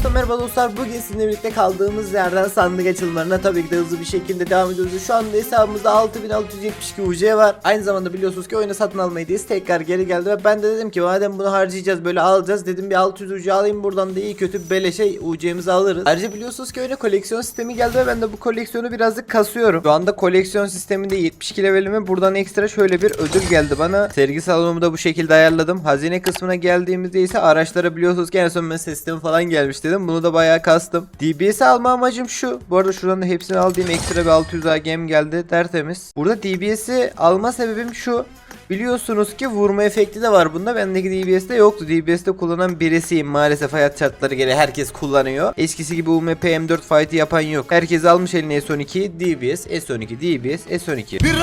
Roblox'ta merhaba dostlar. Bugün sizinle birlikte kaldığımız yerden sandık açılımlarına tabii ki de hızlı bir şekilde devam ediyoruz. Şu anda hesabımızda 6672 UC var. Aynı zamanda biliyorsunuz ki oyunu satın alma hediyesi tekrar geri geldi ve ben de dedim ki madem bunu harcayacağız böyle alacağız dedim bir 600 UC alayım buradan da iyi kötü beleşe UC'mizi alırız. Ayrıca biliyorsunuz ki oyuna koleksiyon sistemi geldi ve ben de bu koleksiyonu birazcık kasıyorum. Şu anda koleksiyon sisteminde 72 levelime buradan ekstra şöyle bir ödül geldi bana. Sergi salonumu da bu şekilde ayarladım. Hazine kısmına geldiğimizde ise araçlara biliyorsunuz ki en son ben sistemi falan gelmiş dedim. Bunu da bayağı kastım. DBS'i alma amacım şu. Bu arada şuradan da hepsini aldığım ekstra bir 600 AGM geldi. Tertemiz. Burada DBS'i alma sebebim şu. Biliyorsunuz ki vurma efekti de var bunda. Bendeki DBS'de yoktu. DBS'de kullanan birisiyim. Maalesef hayat şartları gereği herkes kullanıyor. Eskisi gibi UMP M4 fight'ı yapan yok. Herkes almış eline S12, DBS, S12, DBS, S12. Bir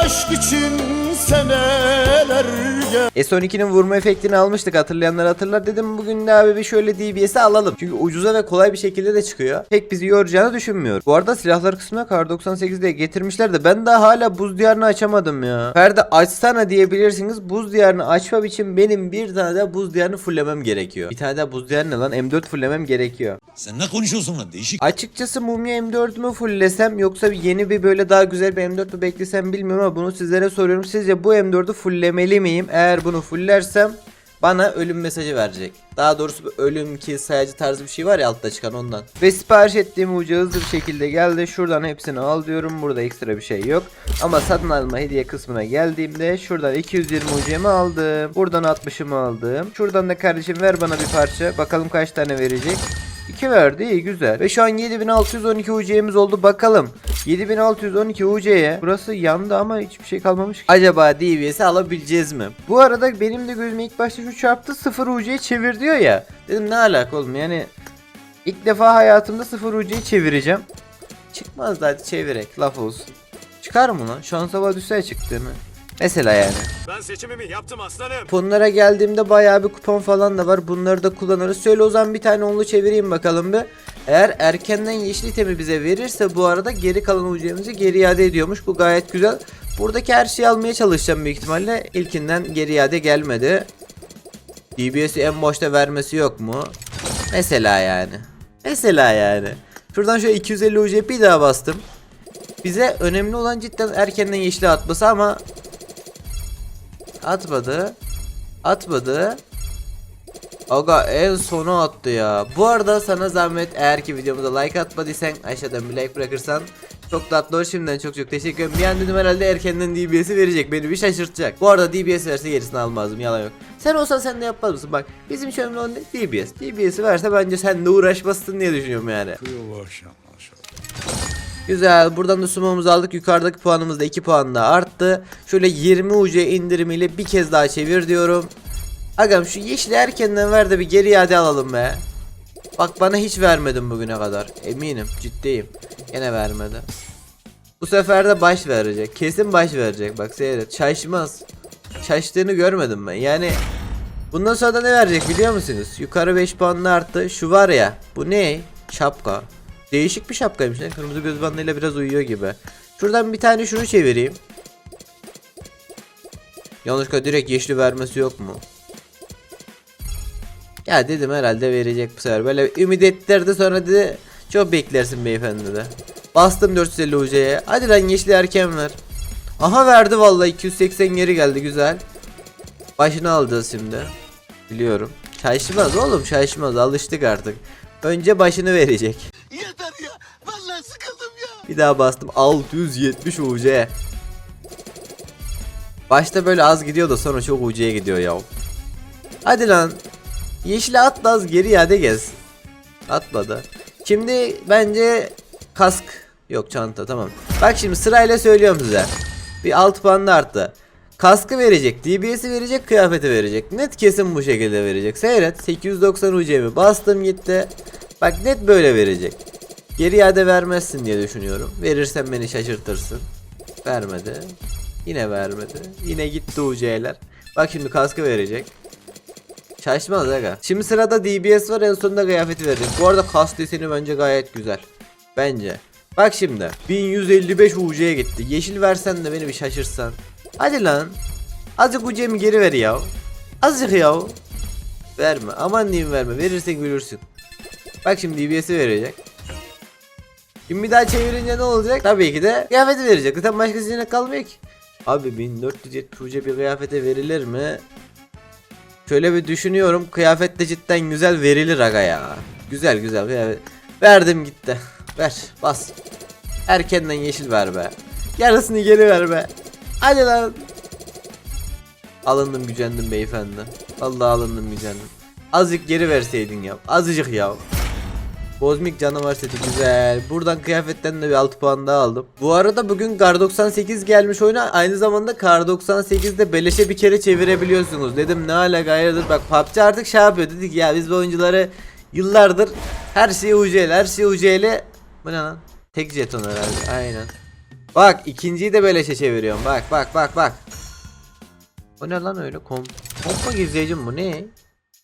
aşk için senelerce S12'nin vurma efektini almıştık hatırlayanlar hatırlar dedim bugün de abi bir şöyle DBS'i alalım. Çünkü ucuza ve kolay bir şekilde de çıkıyor. Pek bizi yoracağını düşünmüyorum. Bu arada silahlar kısmına kar 98'de getirmişler de ben daha hala buz diyarını açamadım ya. Ferdi açsana diyebilirsiniz. Buz diyarını açmam için benim bir tane daha buz diyarını fullemem gerekiyor. Bir tane daha buz diyarı ne lan M4 fullemem gerekiyor. Sen ne konuşuyorsun lan değişik Açıkçası Mumya M4'ü mü fulllesem yoksa yeni bir böyle daha güzel bir M4 mü beklesem bilmiyorum ama bunu sizlere soruyorum. Sizce bu M4'ü fulllemeli miyim? Eğer bunu fullersem bana ölüm mesajı verecek. Daha doğrusu bir ölüm ki sayacı tarzı bir şey var ya altta çıkan ondan. Ve sipariş ettiğim ucu hızlı bir şekilde geldi. Şuradan hepsini al diyorum. Burada ekstra bir şey yok. Ama satın alma hediye kısmına geldiğimde şuradan 220 ucumu aldım. Buradan 60'ımı aldım. Şuradan da kardeşim ver bana bir parça. Bakalım kaç tane verecek. 2 verdi iyi güzel. Ve şu an 7612 UC'miz oldu bakalım. 7612 UC'ye burası yandı ama hiçbir şey kalmamış. Acaba DBS'i alabileceğiz mi? Bu arada benim de gözüme ilk başta şu çarptı 0 UC'ye çevir diyor ya. Dedim ne alaka oğlum yani ilk defa hayatımda 0 UC'yi çevireceğim. Çıkmaz da hadi çevirek laf olsun. Çıkar mı lan? Şansa bak düşse çıktığını. Mesela yani. Ben seçimimi yaptım aslanım. Kuponlara geldiğimde bayağı bir kupon falan da var. Bunları da kullanırız. Şöyle o zaman bir tane onlu çevireyim bakalım bir. Eğer erkenden yeşil itemi bize verirse bu arada geri kalan ucuğumuzu geri iade ediyormuş. Bu gayet güzel. Buradaki her şeyi almaya çalışacağım büyük ihtimalle. İlkinden geri iade gelmedi. DBS'i en başta vermesi yok mu? Mesela yani. Mesela yani. Şuradan şöyle 250 UC bir daha bastım. Bize önemli olan cidden erkenden yeşile atması ama Atmadı. Atmadı. Aga en sonu attı ya. Bu arada sana zahmet eğer ki videomuza like atmadıysan aşağıdan bir like bırakırsan çok tatlı olur. Şimdiden çok çok teşekkür ederim. Bir an dedim herhalde erkenden DBS'i verecek. Beni bir şaşırtacak. Bu arada DBS verse gerisini almazdım. Yalan yok. Sen olsan sen de yapmaz mısın? Bak bizim olan ne? DBS. DBS'i verse bence sen de uğraşmazsın diye düşünüyorum yani. Güzel. Buradan da sumomuzu aldık. Yukarıdaki puanımız da 2 puan daha arttı. Şöyle 20 UC indirimiyle bir kez daha çevir diyorum. Agam şu yeşili erkenden ver de bir geri iade alalım be. Bak bana hiç vermedin bugüne kadar. Eminim. Ciddiyim. Gene vermedi. Bu sefer de baş verecek. Kesin baş verecek. Bak seyret. Şaşmaz. Şaştığını görmedim ben. Yani bundan sonra da ne verecek biliyor musunuz? Yukarı 5 puanla arttı. Şu var ya. Bu ne? Şapka. Değişik bir şapkaymış. lan. Kırmızı göz bandıyla biraz uyuyor gibi. Şuradan bir tane şunu çevireyim. Yanlışlıkla direkt yeşili vermesi yok mu? Ya dedim herhalde verecek bu sefer. Böyle ümit ettirdi sonra dedi çok beklersin beyefendi de. Bastım 450 UC'ye. Hadi lan yeşili erken ver. Aha verdi vallahi 280 geri geldi güzel. Başını alacağız şimdi. Biliyorum. Şaşmaz oğlum şaşmaz alıştık artık. Önce başını verecek. Yeter ya vallahi sıkıldım ya Bir daha bastım 670 UC. Başta böyle az gidiyor da sonra çok UC'ye gidiyor ya. Hadi lan. Yeşile at da az geri iade gez. Atmadı. Şimdi bence kask. Yok çanta tamam. Bak şimdi sırayla söylüyorum size. Bir alt puan da arttı. Kaskı verecek, DBS'i verecek, kıyafeti verecek. Net kesin bu şekilde verecek. Seyret 890 UC'mi bastım gitti. Bak net böyle verecek. Geri iade vermezsin diye düşünüyorum. Verirsen beni şaşırtırsın. Vermedi. Yine vermedi. Yine gitti UC'ler. Bak şimdi kaskı verecek. Şaşmaz aga. Şimdi sırada DBS var en sonunda kıyafeti verecek. Bu arada kask deseni bence gayet güzel. Bence. Bak şimdi. 1155 UC'ye gitti. Yeşil versen de beni bir şaşırsan. Hadi lan. Azıcık UC'mi geri ver ya. Azıcık ya. Verme. Aman diyeyim verme. Verirsen gülürsün. Bak şimdi DBS'i verecek. Şimdi bir daha çevirince ne olacak? Tabii ki de kıyafeti verecek. Zaten başka seçenek kalmıyor ki. Abi 1470 uca bir kıyafete verilir mi? Şöyle bir düşünüyorum. Kıyafet de cidden güzel verilir aga ya. Güzel güzel kıyafet. Verdim gitti. Ver bas. Erkenden yeşil ver be. Yarısını geri ver be. Hadi lan. Alındım gücendim beyefendi. Vallahi alındım gücendim. Azıcık geri verseydin ya. Azıcık ya. Bozmik canavar seti güzel. Buradan kıyafetten de bir 6 puan daha aldım. Bu arada bugün Kar 98 gelmiş oyuna. Aynı zamanda Kar 98'de beleşe bir kere çevirebiliyorsunuz. Dedim ne alaka hayırdır. Bak PUBG artık şey yapıyor. Dedik ya biz bu oyuncuları yıllardır her şeyi UC'li her şeyi UC'li. Bu ne lan? Tek jeton herhalde. Aynen. Bak ikinciyi de beleşe çeviriyorum. Bak bak bak bak. O ne lan öyle kom kompa gizleyicim bu ne?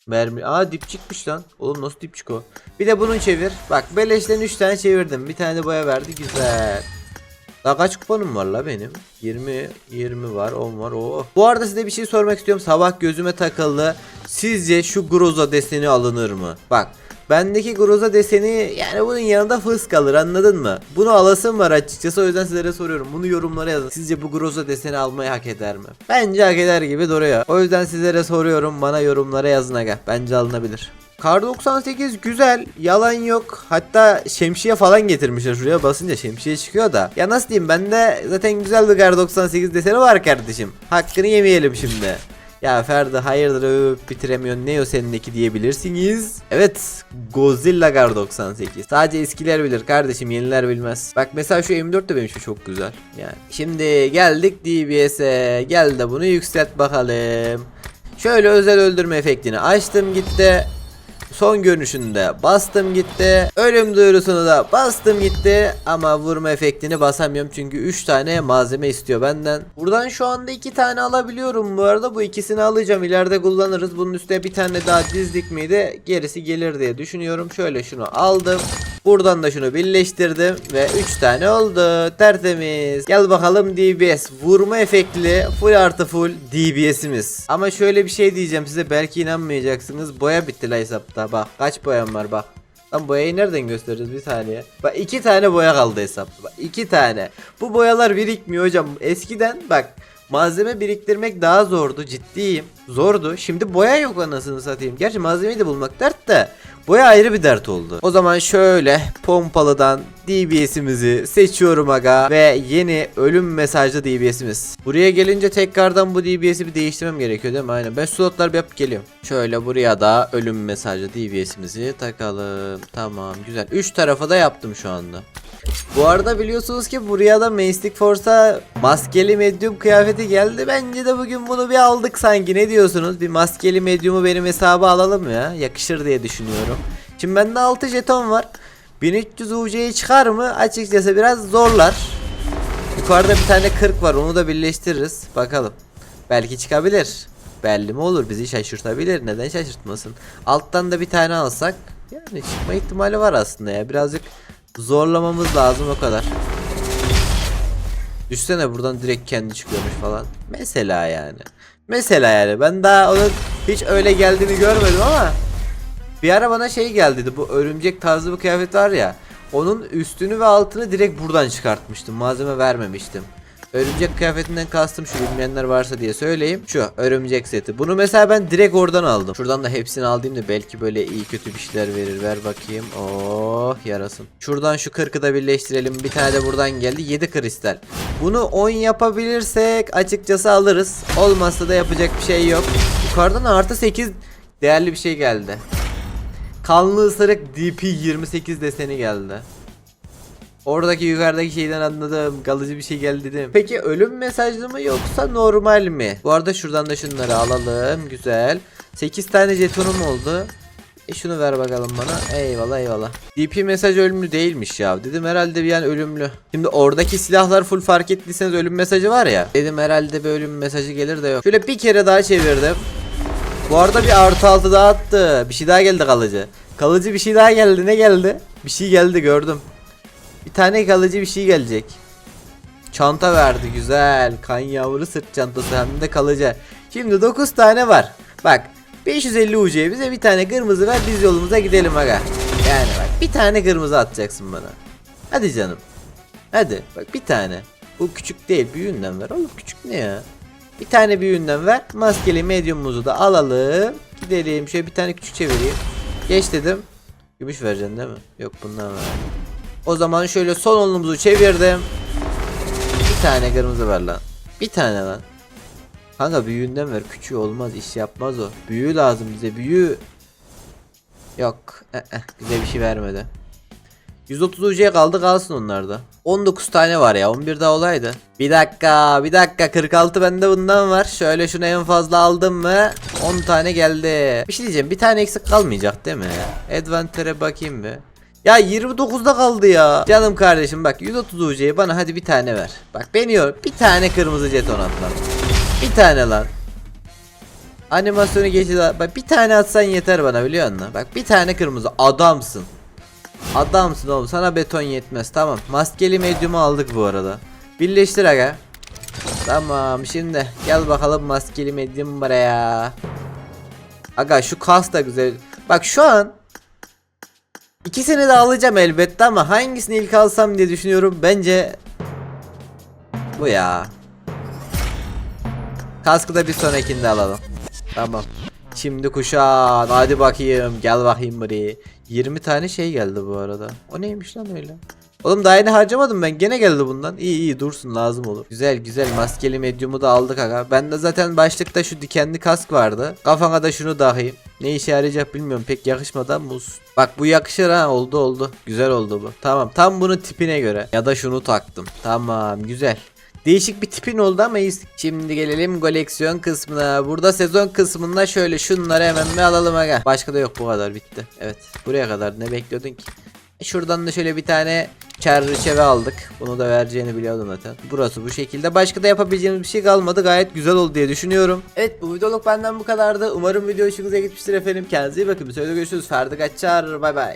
Mermi. Aa dipçikmiş lan. Oğlum nasıl dipçik o? Bir de bunu çevir. Bak beleşten 3 tane çevirdim. Bir tane de boya verdi. Güzel. Daha kaç kuponum var la benim? 20 20 var, 10 var. Oo. Bu arada size bir şey sormak istiyorum. Sabah gözüme takıldı. Sizce şu Groza deseni alınır mı? Bak Bendeki Groza deseni yani bunun yanında fıs kalır anladın mı? Bunu alasım var açıkçası o yüzden sizlere soruyorum. Bunu yorumlara yazın. Sizce bu Groza deseni almayı hak eder mi? Bence hak eder gibi duruyor. O yüzden sizlere soruyorum. Bana yorumlara yazın aga. Bence alınabilir. Kar 98 güzel. Yalan yok. Hatta şemsiye falan getirmişler. Şuraya basınca şemsiye çıkıyor da. Ya nasıl diyeyim bende zaten güzel bir Kar 98 deseni var kardeşim. Hakkını yemeyelim şimdi. Ya Ferdi hayırdır övüp bitiremiyorsun ne o senindeki diyebilirsiniz. Evet Godzilla Gar 98. Sadece eskiler bilir kardeşim yeniler bilmez. Bak mesela şu M4 de benim için çok güzel. Yani şimdi geldik DBS'e. Gel de bunu yükselt bakalım. Şöyle özel öldürme efektini açtım gitti. Son görünüşünde bastım gitti. Ölüm duyurusunu da bastım gitti. Ama vurma efektini basamıyorum çünkü 3 tane malzeme istiyor benden. Buradan şu anda 2 tane alabiliyorum bu arada. Bu ikisini alacağım. ileride kullanırız. Bunun üstüne bir tane daha dizdik miydi gerisi gelir diye düşünüyorum. Şöyle şunu aldım. Buradan da şunu birleştirdim ve 3 tane oldu. Tertemiz. Gel bakalım DBS. Vurma efektli full artı full DBS'imiz. Ama şöyle bir şey diyeceğim size belki inanmayacaksınız. Boya bitti la hesapta. Bak kaç boyam var bak. Lan boyayı nereden göstereceğiz bir saniye. Bak iki tane boya kaldı hesapta. Bak iki tane. Bu boyalar birikmiyor hocam. Eskiden bak malzeme biriktirmek daha zordu ciddiyim. Zordu. Şimdi boya yok anasını satayım. Gerçi malzemeyi de bulmak dert de. Boya ayrı bir dert oldu. O zaman şöyle pompalıdan DBS'imizi seçiyorum aga ve yeni ölüm mesajlı DBS'imiz. Buraya gelince tekrardan bu DBS'i bir değiştirmem gerekiyor değil mi? Aynen. Ben slotlar bir yapıp geliyorum. Şöyle buraya da ölüm mesajlı DBS'imizi takalım. Tamam güzel. 3 tarafa da yaptım şu anda. Bu arada biliyorsunuz ki buraya da Mystic Force'a maskeli medyum kıyafeti geldi. Bence de bugün bunu bir aldık sanki. Ne diyorsunuz? Bir maskeli medyumu benim hesaba alalım ya. Yakışır diye düşünüyorum. Şimdi bende 6 jeton var. 1300 UC'yi çıkar mı? Açıkçası biraz zorlar. Yukarıda bir tane 40 var. Onu da birleştiririz. Bakalım. Belki çıkabilir. Belli mi olur? Bizi şaşırtabilir. Neden şaşırtmasın? Alttan da bir tane alsak yani çıkma ihtimali var aslında ya. Birazcık zorlamamız lazım o kadar. Düşsene buradan direkt kendi çıkıyormuş falan. Mesela yani. Mesela yani ben daha onun hiç öyle geldiğini görmedim ama bir ara bana şey geldi bu örümcek tarzı bir kıyafet var ya. Onun üstünü ve altını direkt buradan çıkartmıştım. Malzeme vermemiştim. Örümcek kıyafetinden kastım şu bilmeyenler varsa diye söyleyeyim. Şu örümcek seti. Bunu mesela ben direkt oradan aldım. Şuradan da hepsini aldığım da belki böyle iyi kötü bir şeyler verir. Ver bakayım. Oh yarasın. Şuradan şu 40'ı da birleştirelim. Bir tane de buradan geldi. 7 kristal. Bunu 10 yapabilirsek açıkçası alırız. Olmazsa da yapacak bir şey yok. Yukarıdan artı 8 değerli bir şey geldi. Kanlı ısırık DP28 deseni geldi. Oradaki yukarıdaki şeyden anladım. Kalıcı bir şey geldi dedim. Peki ölüm mesajlı mı yoksa normal mi? Bu arada şuradan da şunları alalım. Güzel. 8 tane jetonum oldu. E şunu ver bakalım bana. Eyvallah eyvallah. DP mesaj ölümlü değilmiş ya. Dedim herhalde bir yani ölümlü. Şimdi oradaki silahlar full fark ettiyseniz ölüm mesajı var ya. Dedim herhalde bir ölüm mesajı gelir de yok. Şöyle bir kere daha çevirdim. Bu arada bir artı altı daha attı. Bir şey daha geldi kalıcı. Kalıcı bir şey daha geldi. Ne geldi? Bir şey geldi gördüm. Bir tane kalıcı bir şey gelecek. Çanta verdi güzel. Kan yavru sırt çantası hem de kalıcı. Şimdi 9 tane var. Bak 550 UC bize bir tane kırmızı ver biz yolumuza gidelim aga. Yani bak bir tane kırmızı atacaksın bana. Hadi canım. Hadi bak bir tane. Bu küçük değil büyüğünden ver. Oğlum küçük ne ya? Bir tane büyüğünden ver. Maskeli medyumumuzu da alalım. Gidelim. Şöyle bir tane küçük çevireyim. Geç dedim. Gümüş vereceksin değil mi? Yok bundan ver. O zaman şöyle son onlumuzu çevirdim. Bir tane kırmızı ver lan. Bir tane lan. Kanka büyüğünden ver. Küçüğü olmaz. iş yapmaz o. Büyüğü lazım bize. Büyüğü. Yok. Eh, eh, bize bir şey vermedi. 130 UC'ye kaldı kalsın onlarda. 19 tane var ya 11 daha olaydı. Bir dakika bir dakika 46 bende bundan var. Şöyle şunu en fazla aldım mı 10 tane geldi. Bir şey diyeceğim bir tane eksik kalmayacak değil mi? Adventure'e bakayım bir. Ya 29'da kaldı ya. Canım kardeşim bak 130 UC'yi bana hadi bir tane ver. Bak beni yor bir tane kırmızı jeton at lan. Bir tane lan. Animasyonu geçti Bak bir tane atsan yeter bana biliyor musun? Bak bir tane kırmızı adamsın. Adamsın oğlum sana beton yetmez tamam. Maskeli medyumu aldık bu arada. Birleştir aga. Tamam şimdi gel bakalım maskeli medyum buraya. Aga şu kas da güzel. Bak şu an ikisini de alacağım elbette ama hangisini ilk alsam diye düşünüyorum. Bence bu ya. Kaskı da bir sonrakinde alalım. Tamam. Şimdi kuşan. Hadi bakayım. Gel bakayım buraya. 20 tane şey geldi bu arada. O neymiş lan öyle? Oğlum daha yeni harcamadım ben. Gene geldi bundan. İyi iyi dursun lazım olur. Güzel güzel maskeli medyumu da aldık aga. Bende zaten başlıkta şu dikenli kask vardı. Kafana da şunu dahayım. Ne işe yarayacak bilmiyorum. Pek yakışmadan muz. Bak bu yakışır ha. Oldu oldu. Güzel oldu bu. Tamam tam bunun tipine göre. Ya da şunu taktım. Tamam güzel. Değişik bir tipin oldu ama iyisin. Şimdi gelelim koleksiyon kısmına. Burada sezon kısmında şöyle şunları hemen bir alalım aga. Başka da yok bu kadar bitti. Evet buraya kadar ne bekliyordun ki? Şuradan da şöyle bir tane çerçeve aldık. Bunu da vereceğini biliyordum zaten. Burası bu şekilde. Başka da yapabileceğimiz bir şey kalmadı. Gayet güzel oldu diye düşünüyorum. Evet bu videoluk benden bu kadardı. Umarım video hoşunuza gitmiştir efendim. Kendinize iyi bakın. Bir sonraki görüşürüz. Ferdi Kaçar. Bay bay.